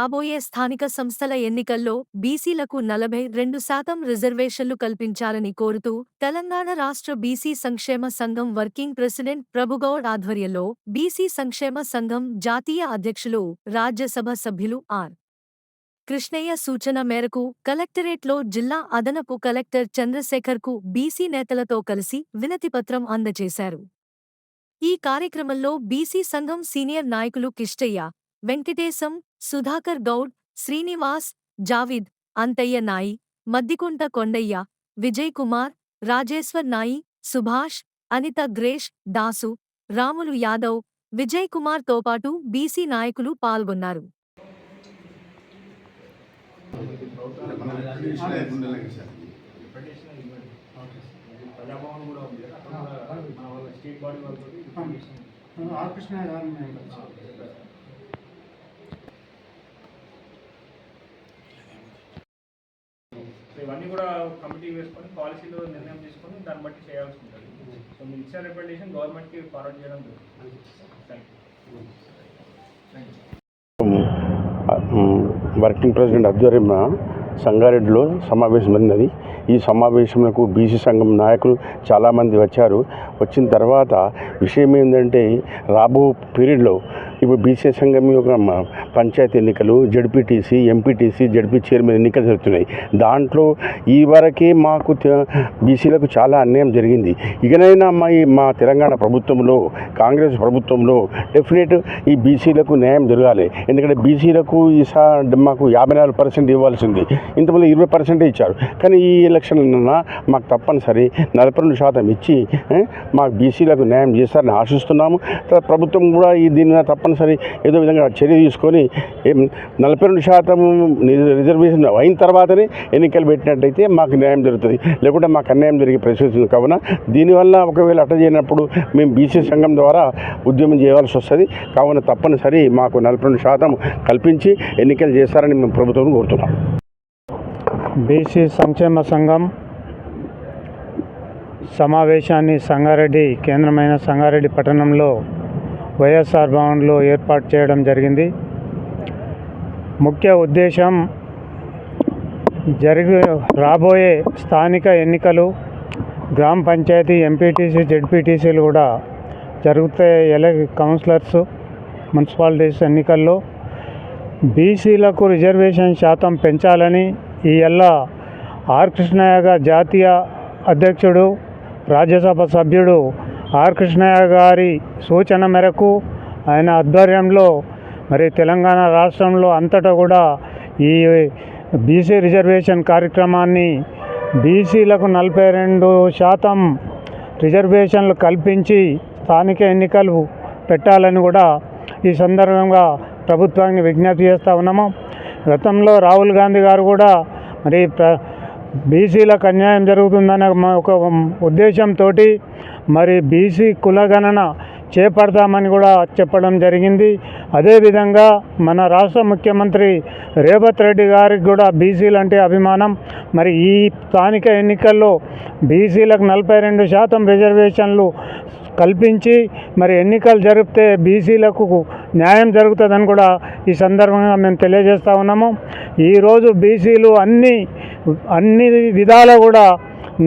రాబోయే స్థానిక సంస్థల ఎన్నికల్లో బీసీలకు నలభై రెండు శాతం రిజర్వేషన్లు కల్పించాలని కోరుతూ తెలంగాణ రాష్ట్ర బీసీ సంక్షేమ సంఘం వర్కింగ్ ప్రెసిడెంట్ ప్రభుగౌడ్ ఆధ్వర్యంలో బీసీ సంక్షేమ సంఘం జాతీయ అధ్యక్షులు రాజ్యసభ సభ్యులు ఆర్. కృష్ణయ్య సూచన మేరకు కలెక్టరేట్లో జిల్లా అదనపు కలెక్టర్ చంద్రశేఖర్కు బీసీ నేతలతో కలిసి వినతిపత్రం అందజేశారు. ఈ కార్యక్రమంలో బీసీ సంఘం సీనియర్ నాయకులు కిష్టయ్య వెంకటేశం సుధాకర్ గౌడ్ శ్రీనివాస్ జావిద్ అంతయ్య నాయి మద్దికుంట కొండయ్య విజయ్ కుమార్ రాజేశ్వర్ నాయి సుభాష్ అనిత గ్రేష్ దాసు రాములు యాదవ్ విజయ్ కుమార్తో పాటు బీసీ నాయకులు పాల్గొన్నారు. ప్రజాభవన్ కూడా ఉంది కదా అక్కడ కూడా మన వాళ్ళ స్టేట్ బాడీ వాళ్ళతో ఆర్ కృష్ణ గారు మేము కలిసి సో ఇవన్నీ కూడా కమిటీ వేసుకొని పాలసీలో నిర్ణయం తీసుకొని దాన్ని బట్టి చేయాల్సి ఉంటుంది. సో మీరు ఇచ్చే రికమెండేషన్ గవర్నమెంట్కి ఫార్వర్డ్ చేయడం థ్యాంక్ యూ వర్కింగ్ ప్రెసిడెంట్ ఆధ్వర్యంన సంగారెడ్డిలో సమావేశం జరిగినది. ఈ సమావేశంలో బీసీ సంఘం నాయకులు చాలామంది వచ్చారు. వచ్చిన తర్వాత విషయం ఏంటంటే రాబో పీరియడ్లో ఇప్పుడు బీసీ సంఘం యొక్క పంచాయతీ ఎన్నికలు జడ్పీటీసీ ఎంపీటీసీ జడ్పీ చైర్మన్ ఎన్నికలు జరుగుతున్నాయి. దాంట్లో ఈ వరకే మాకు బీసీలకు చాలా అన్యాయం జరిగింది. ఇకనైనా మా ఈ మా తెలంగాణ ప్రభుత్వంలో కాంగ్రెస్ ప్రభుత్వంలో డెఫినెట్ ఈ బీసీలకు న్యాయం జరగాలి. ఎందుకంటే బీసీలకు ఈసారి మాకు యాభై నాలుగు పర్సెంట్ ఇవ్వాల్సింది ఇంతమంది ఇరవై పర్సెంటే ఇచ్చారు. కానీ ఈ ఎలక్షన్ మాకు తప్పనిసరి నలభై రెండు శాతం ఇచ్చి మాకు బీసీలకు న్యాయం చేస్తారని ఆశిస్తున్నాము. తర్వాత ప్రభుత్వం కూడా ఈ దీని తప్పని తప్పనిసరి ఏదో విధంగా చర్య తీసుకొని నలభై రెండు శాతం రిజర్వేషన్ అయిన తర్వాతనే ఎన్నికలు పెట్టినట్టయితే మాకు న్యాయం జరుగుతుంది. లేకుంటే మాకు అన్యాయం జరిగే పరిస్థితి కావున దీనివల్ల ఒకవేళ అట్ట చేయనప్పుడు మేము బీసీ సంఘం ద్వారా ఉద్యమం చేయవలసి వస్తుంది. కావున తప్పనిసరి మాకు నలభై రెండు శాతం కల్పించి ఎన్నికలు చేస్తారని మేము ప్రభుత్వం కోరుతున్నాం. బీసీ సంక్షేమ సంఘం సమావేశాన్ని సంగారెడ్డి కేంద్రమైన సంగారెడ్డి పట్టణంలో వైఎస్ఆర్ భవన్లో ఏర్పాటు చేయడం జరిగింది. ముఖ్య ఉద్దేశం జరిగి రాబోయే స్థానిక ఎన్నికలు గ్రామ పంచాయతీ ఎంపీటీసీ జెడ్పీటీసీలు కూడా జరుగుతాయి. ఎల కౌన్సిలర్స్ మున్సిపాలిటీస్ ఎన్నికల్లో బీసీలకు రిజర్వేషన్ శాతం పెంచాలని ఈ ఎల్ల ఆర్ కృష్ణయ్య జాతీయ అధ్యక్షుడు రాజ్యసభ సభ్యుడు ఆర్ కృష్ణయ్య గారి సూచన మేరకు ఆయన ఆధ్వర్యంలో మరి తెలంగాణ రాష్ట్రంలో అంతటా కూడా ఈ బీసీ రిజర్వేషన్ కార్యక్రమాన్ని బీసీలకు నలభై రెండు శాతం రిజర్వేషన్లు కల్పించి స్థానిక ఎన్నికలు పెట్టాలని కూడా ఈ సందర్భంగా ప్రభుత్వాన్ని విజ్ఞప్తి చేస్తూ ఉన్నాము. గతంలో రాహుల్ గాంధీ గారు కూడా మరి ప్ర బీసీలకు అన్యాయం జరుగుతుందనే మా ఒక ఉద్దేశంతో మరి బీసీ కులగణన చేపడతామని కూడా చెప్పడం జరిగింది. అదేవిధంగా మన రాష్ట్ర ముఖ్యమంత్రి రేవంత్ రెడ్డి గారికి కూడా బీసీలు అంటే అభిమానం. మరి ఈ స్థానిక ఎన్నికల్లో బీసీలకు నలభై రెండు శాతం రిజర్వేషన్లు కల్పించి మరి ఎన్నికలు జరిపితే బీసీలకు న్యాయం జరుగుతుందని కూడా ఈ సందర్భంగా మేము తెలియజేస్తూ ఉన్నాము. ఈరోజు బీసీలు అన్ని అన్ని విధాలా కూడా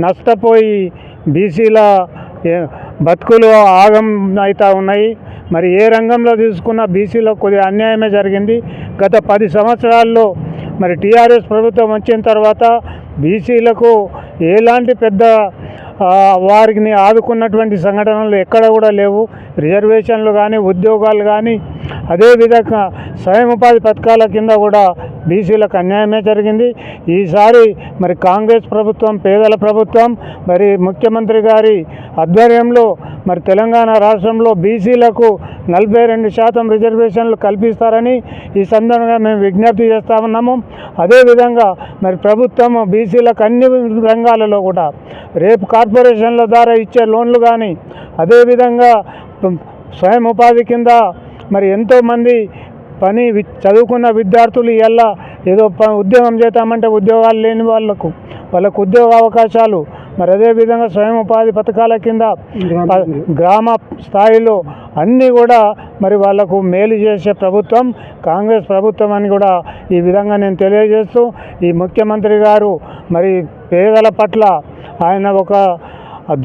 నష్టపోయి బీసీల బతుకులు ఆగం అవుతూ ఉన్నాయి. మరి ఏ రంగంలో తీసుకున్న బీసీలో కొద్దిగా అన్యాయమే జరిగింది. గత పది సంవత్సరాల్లో మరి టీఆర్ఎస్ ప్రభుత్వం వచ్చిన తర్వాత బీసీలకు ఎలాంటి పెద్ద వారిని ఆదుకున్నటువంటి సంఘటనలు ఎక్కడ కూడా లేవు. రిజర్వేషన్లు కానీ ఉద్యోగాలు కానీ అదేవిధంగా స్వయం ఉపాధి పథకాల కింద కూడా బీసీలకు అన్యాయమే జరిగింది. ఈసారి మరి కాంగ్రెస్ ప్రభుత్వం పేదల ప్రభుత్వం మరి ముఖ్యమంత్రి గారి ఆధ్వర్యంలో మరి తెలంగాణ రాష్ట్రంలో బీసీలకు నలభై రెండు శాతం రిజర్వేషన్లు కల్పిస్తారని ఈ సందర్భంగా మేము విజ్ఞప్తి చేస్తా ఉన్నాము. అదేవిధంగా మరి ప్రభుత్వం బీసీలకు అన్ని రంగాలలో కూడా రేపు కార్పొరేషన్ల ద్వారా ఇచ్చే లోన్లు కానీ అదేవిధంగా స్వయం ఉపాధి కింద మరి ఎంతోమంది పని వి- చదువుకున్న విద్యార్థులు ఇలా ఏదో ప ఉద్యోగం చేద్దామంటే ఉద్యోగాలు లేని వాళ్ళకు వాళ్ళకు ఉద్యోగ అవకాశాలు మరి అదేవిధంగా స్వయం ఉపాధి పథకాల కింద గ్రామ స్థాయిలో. అన్నీ కూడా మరి వాళ్ళకు మేలు చేసే ప్రభుత్వం కాంగ్రెస్ ప్రభుత్వం అని కూడా ఈ విధంగా నేను తెలియజేస్తూ ఈ ముఖ్యమంత్రి గారు మరి పేదల పట్ల ఆయన ఒక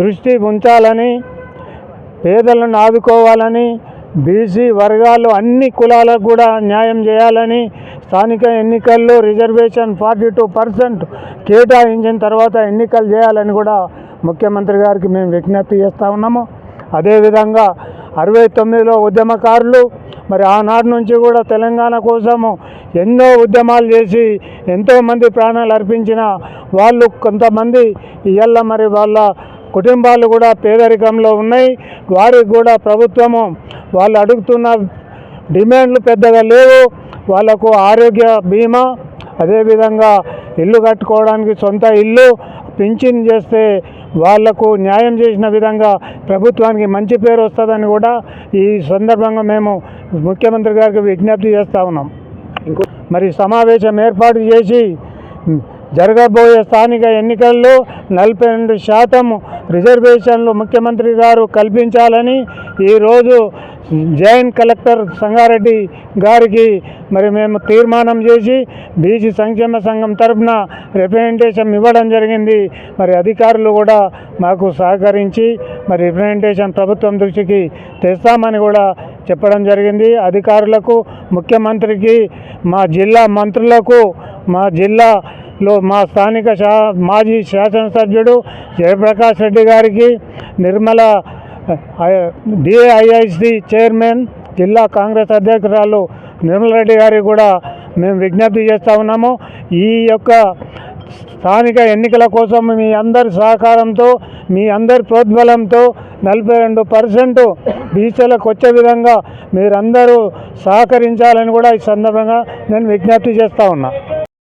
దృష్టి ఉంచాలని పేదలను ఆదుకోవాలని బీసీ వర్గాలు అన్ని కులాలకు కూడా న్యాయం చేయాలని స్థానిక ఎన్నికల్లో రిజర్వేషన్ ఫార్టీ టూ పర్సెంట్ కేటాయించిన తర్వాత ఎన్నికలు చేయాలని కూడా ముఖ్యమంత్రి గారికి మేము విజ్ఞప్తి చేస్తూ ఉన్నాము. అదేవిధంగా అరవై తొమ్మిదిలో ఉద్యమకారులు మరి ఆనాటి నుంచి కూడా తెలంగాణ కోసము ఎన్నో ఉద్యమాలు చేసి ఎంతోమంది ప్రాణాలు అర్పించిన వాళ్ళు కొంతమంది ఇవాళ మరి వాళ్ళ కుటుంబాలు కూడా పేదరికంలో ఉన్నాయి. వారికి కూడా ప్రభుత్వము వాళ్ళు అడుగుతున్న డిమాండ్లు పెద్దగా లేవు. వాళ్ళకు ఆరోగ్య బీమా అదేవిధంగా ఇల్లు కట్టుకోవడానికి సొంత ఇల్లు పింఛన్ చేస్తే వాళ్ళకు న్యాయం చేసిన విధంగా ప్రభుత్వానికి మంచి పేరు వస్తుందని కూడా ఈ సందర్భంగా మేము ముఖ్యమంత్రి గారికి విజ్ఞప్తి చేస్తూ ఉన్నాం. మరి సమావేశం ఏర్పాటు చేసి జరగబోయే స్థానిక ఎన్నికల్లో నలభై రెండు శాతం రిజర్వేషన్లు ముఖ్యమంత్రి గారు కల్పించాలని ఈరోజు జాయింట్ కలెక్టర్ సంగారెడ్డి గారికి మరి మేము తీర్మానం చేసి బీసీ సంక్షేమ సంఘం తరఫున రిప్రజెంటేషన్ ఇవ్వడం జరిగింది. మరి అధికారులు కూడా మాకు సహకరించి మరి రిప్రజెంటేషన్ ప్రభుత్వం దృష్టికి తెస్తామని కూడా చెప్పడం జరిగింది. అధికారులకు ముఖ్యమంత్రికి మా జిల్లా మంత్రులకు మా జిల్లా లో మా స్థానిక శా మాజీ శాసనసభ్యుడు జయప్రకాష్ రెడ్డి గారికి నిర్మల డిఐఐసి చైర్మన్ జిల్లా కాంగ్రెస్ అధ్యక్షురాలు నిర్మలరెడ్డి గారికి కూడా మేము విజ్ఞప్తి చేస్తూ ఉన్నాము. ఈ యొక్క స్థానిక ఎన్నికల కోసం మీ అందరి సహకారంతో మీ అందరి ప్రోద్బలంతో నలభై రెండు పర్సెంట్ బీసీలకు వచ్చే విధంగా మీరందరూ సహకరించాలని కూడా ఈ సందర్భంగా నేను విజ్ఞప్తి చేస్తూ ఉన్నా.